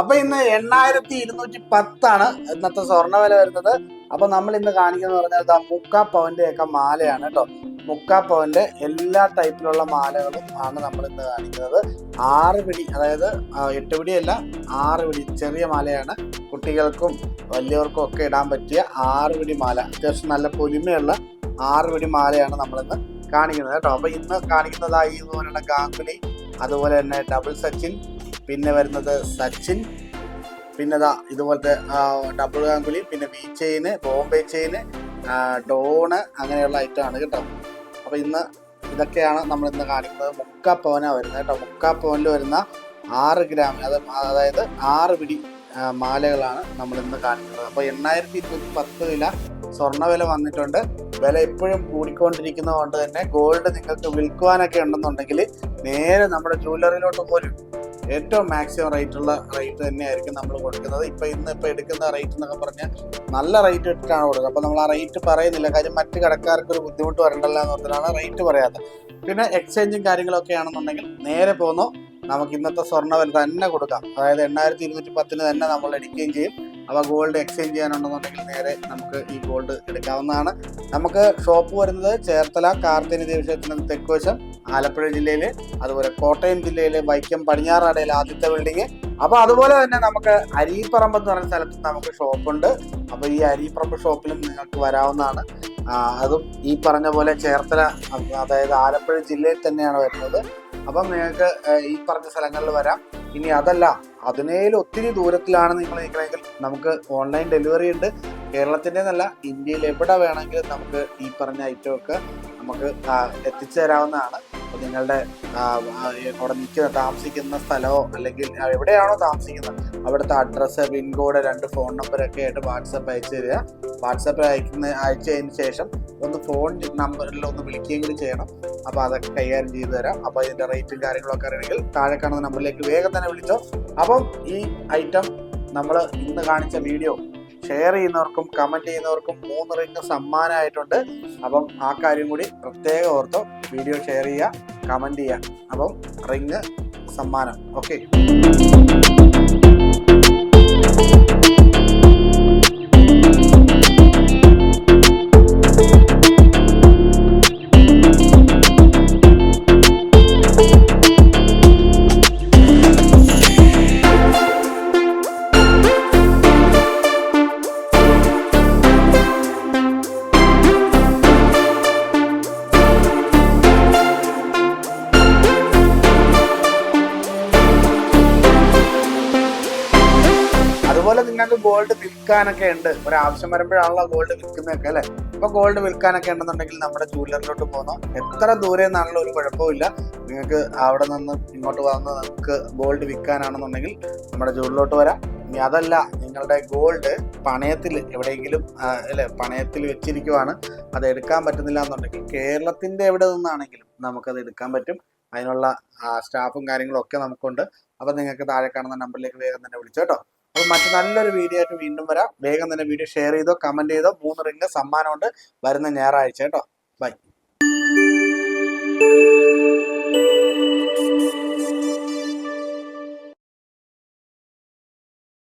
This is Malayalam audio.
അപ്പൊ ഇന്ന് എണ്ണായിരത്തി ഇരുന്നൂറ്റി പത്താണ് ഇന്നത്തെ സ്വർണ വില വരുന്നത്. അപ്പൊ നമ്മൾ ഇന്ന് കാണിക്കുന്നത് പറഞ്ഞാൽ മുക്കാ പവന്റെ ഒക്കെ മാലയാണ് കേട്ടോ. മുക്കാ പവന്റെ എല്ലാ ടൈപ്പിലുള്ള മാലകളും ആണ് നമ്മൾ ഇന്ന് കാണിക്കുന്നത്. ആറ് പിടി അതായത് എട്ട് പിടിയല്ല ആറ് പിടി ചെറിയ മാലയാണ്. കുട്ടികൾക്കും വലിയവർക്കും ഒക്കെ ഇടാൻ പറ്റിയ ആറ് പിടി മാല. അത്യാവശ്യം നല്ല പൊലിമയുള്ള ആറ് പിടി മാലയാണ് നമ്മളിന്ന് കാണിക്കുന്നത് കേട്ടോ. അപ്പൊ ഇന്ന് കാണിക്കുന്നതായി ഇതുപോലുള്ള ഗാംഗുലി അതുപോലെ തന്നെ ഡബിൾ സച്ചിൻ പിന്നെ വരുന്നത് സച്ചിൻ പിന്നെ ദാ ഇതുപോലത്തെ ഡബിൾ ഗാംഗുലി പിന്നെ V chain Bombay chain done അങ്ങനെയുള്ള ഐറ്റമാണ് കേട്ടോ. അപ്പോൾ ഇന്ന് ഇതൊക്കെയാണ് നമ്മൾ ഇന്ന് കാണിക്കുന്നത്. മുക്കാ പവനാണ് വരുന്നത് കേട്ടോ. മുക്കാ പവനിൽ വരുന്ന ആറ് ഗ്രാം അത് അതായത് ആറ് പിടി മാലകളാണ് നമ്മൾ ഇന്ന് കാണിക്കുന്നത്. അപ്പോൾ എണ്ണായിരത്തി ഇരുന്നൂറ്റി പത്ത് വില സ്വർണ വില വന്നിട്ടുണ്ട്. വില എപ്പോഴും കൂടിക്കൊണ്ടിരിക്കുന്നത് കൊണ്ട് തന്നെ ഗോൾഡ് നിങ്ങൾക്ക് വിൽക്കുവാനൊക്കെ ഉണ്ടെന്നുണ്ടെങ്കിൽ നേരെ നമ്മുടെ ജ്വല്ലറിയിലോട്ട് പോരും ഏറ്റവും മാക്സിമം റേറ്റ് ഉള്ള റേറ്റ് തന്നെയായിരിക്കും നമ്മൾ കൊടുക്കുന്നത്. ഇപ്പം ഇന്ന് ഇപ്പം എടുക്കുന്ന റേറ്റ് എന്നൊക്കെ പറഞ്ഞാൽ നല്ല റേറ്റ് ഇട്ടിട്ടാണ് കൊടുക്കുക. അപ്പോൾ നമ്മൾ ആ റേറ്റ് പറയുന്നില്ല. കാര്യം മറ്റ് കടക്കാർക്ക് ഒരു ബുദ്ധിമുട്ട് വരണ്ടല്ല എന്ന് പറഞ്ഞാണ് റേറ്റ് പറയാത്തത് പിന്നെ എക്സ്ചേഞ്ചും കാര്യങ്ങളൊക്കെ ആണെന്നുണ്ടെങ്കിൽ നേരെ പോകുന്നു നമുക്ക് ഇന്നത്തെ സ്വർണ തന്നെ കൊടുക്കാം. അതായത് എണ്ണായിരത്തി ഇരുന്നൂറ്റി പത്തിന് തന്നെ നമ്മൾ എടുക്കുകയും ചെയ്യും. അപ്പോൾ ഗോൾഡ് എക്സ്ചേഞ്ച് ചെയ്യാനുണ്ടെന്നുണ്ടെങ്കിൽ നേരെ നമുക്ക് ഈ ഗോൾഡ് എടുക്കാവുന്നതാണ്. നമുക്ക് ഷോപ്പ് വരുന്നത് ചേർത്തല കാർത്തിനി ദേവീക്ഷേത്രത്തിന് തെക്കുവശം ആലപ്പുഴ ജില്ലയിൽ അതുപോലെ കോട്ടയം ജില്ലയിൽ വൈക്കം പടിഞ്ഞാറാടയിൽ ആദ്യത്തെ ബിൽഡിങ് അപ്പോൾ അതുപോലെ തന്നെ നമുക്ക് അരീപ്പറമ്പ് എന്ന് പറയുന്ന സ്ഥലത്ത് നമുക്ക് ഷോപ്പുണ്ട് അപ്പോൾ ഈ അരീപ്പറമ്പ് ഷോപ്പിലും നിങ്ങൾക്ക് വരാവുന്നതാണ്. അതും ഈ പറഞ്ഞ പോലെ ചേർത്തല അതായത് ആലപ്പുഴ ജില്ലയിൽ തന്നെയാണ് വരുന്നത്. അപ്പം നിങ്ങൾക്ക് ഈ പറഞ്ഞ സ്ഥലങ്ങളിൽ വരാം. ഇനി അതല്ല അതിനേലും ഒത്തിരി ദൂരത്തിലാണ് നിങ്ങൾ നിൽക്കണമെങ്കിൽ നമുക്ക് ഓൺലൈൻ ഡെലിവറി ഉണ്ട്. കേരളത്തിന്റെ എന്നല്ല ഇന്ത്യയിൽ എവിടെ വേണമെങ്കിലും നമുക്ക് ഈ പറഞ്ഞ ഐറ്റമൊക്കെ നമുക്ക് എത്തിച്ചു തരാവുന്നതാണ്. അപ്പോൾ നിങ്ങളുടെ അവിടെ നിൽക്കുന്ന താമസിക്കുന്ന സ്ഥലമോ അല്ലെങ്കിൽ എവിടെയാണോ താമസിക്കുന്നത് അവിടുത്തെ അഡ്രസ്സ് പിൻകോഡ് രണ്ട് ഫോൺ നമ്പറൊക്കെ ആയിട്ട് വാട്സപ്പ് അയച്ചു തരിക. വാട്സപ്പിൽ അയക്കുന്ന അയച്ചതിന് ശേഷം ഒന്ന് ഫോൺ നമ്പറിൽ ഒന്ന് വിളിക്കുകയെങ്കിലും ചെയ്യണം. അപ്പോൾ അതൊക്കെ കൈകാര്യം ചെയ്തു തരാം. അപ്പോൾ അതിന്റെ റേറ്റും കാര്യങ്ങളൊക്കെ അറിയണമെങ്കിൽ താഴെ കാണുന്ന നമ്പറിലേക്ക് വേഗം തന്നെ വിളിച്ചോ. അപ്പം ഈ ഐറ്റം നമ്മൾ ഇന്ന് കാണിച്ച വീഡിയോ ഷെയർ ചെയ്യുന്നവർക്കും കമന്റ് ചെയ്യുന്നവർക്കും മൂന്ന് റിങ് സമ്മാനമായിട്ടുണ്ട്. അപ്പം ആ കാര്യം കൂടി പ്രത്യേകം ഓർത്തോ വീഡിയോ ഷെയർ ചെയ്യുക കമന്റ് ചെയ്യുക. അപ്പം റിങ് സമ്മാനം. ഓക്കെ നിങ്ങൾക്ക് ഗോൾഡ് വിൽക്കാനൊക്കെ ഉണ്ട്. ഒരു ആവശ്യം വരുമ്പോഴാണല്ലോ ഗോൾഡ് വിൽക്കുന്നതൊക്കെ അല്ലേ? അപ്പൊ ഗോൾഡ് വിൽക്കാനൊക്കെ ഉണ്ടെന്നുണ്ടെങ്കിൽ നമ്മുടെ ജൂലറിലോട്ട് പോകുന്നു എത്ര ദൂരെ നിന്നാണല്ലോ ഒരു കുഴപ്പമില്ല നിങ്ങൾക്ക് അവിടെ നിന്ന് ഇങ്ങോട്ട് വന്ന് നിങ്ങൾക്ക് ഗോൾഡ് വിൽക്കാനാണെന്നുണ്ടെങ്കിൽ നമ്മുടെ ജൂലറിലോട്ട് വരാം. ഇനി അതല്ല നിങ്ങളുടെ ഗോൾഡ് പണയത്തിൽ എവിടെയെങ്കിലും അല്ലെ പണയത്തിൽ വെച്ചിരിക്കുവാണ്. അത് എടുക്കാൻ പറ്റുന്നില്ല എന്നുണ്ടെങ്കിൽ കേരളത്തിന്റെ എവിടെ നിന്നാണെങ്കിലും നമുക്കത് എടുക്കാൻ പറ്റും. അതിനുള്ള സ്റ്റാഫും കാര്യങ്ങളും ഒക്കെ നമുക്കുണ്ട്. അപ്പം നിങ്ങൾക്ക് താഴെ കാണുന്ന നമ്പറിലേക്ക് വേഗം തന്നെ വിളിച്ചു കേട്ടോ അപ്പോൾ മറ്റു നല്ലൊരു വീഡിയോ ആയിട്ട് വീണ്ടും വരാം. വേഗം തന്നെ വീഡിയോ ഷെയർ ചെയ്തോ കമന്റ് ചെയ്തോ. മൂന്ന് റിംഗ് സമ്മാനമുണ്ട് വരുന്ന ഞായറാഴ്ച കേട്ടോ. ബൈ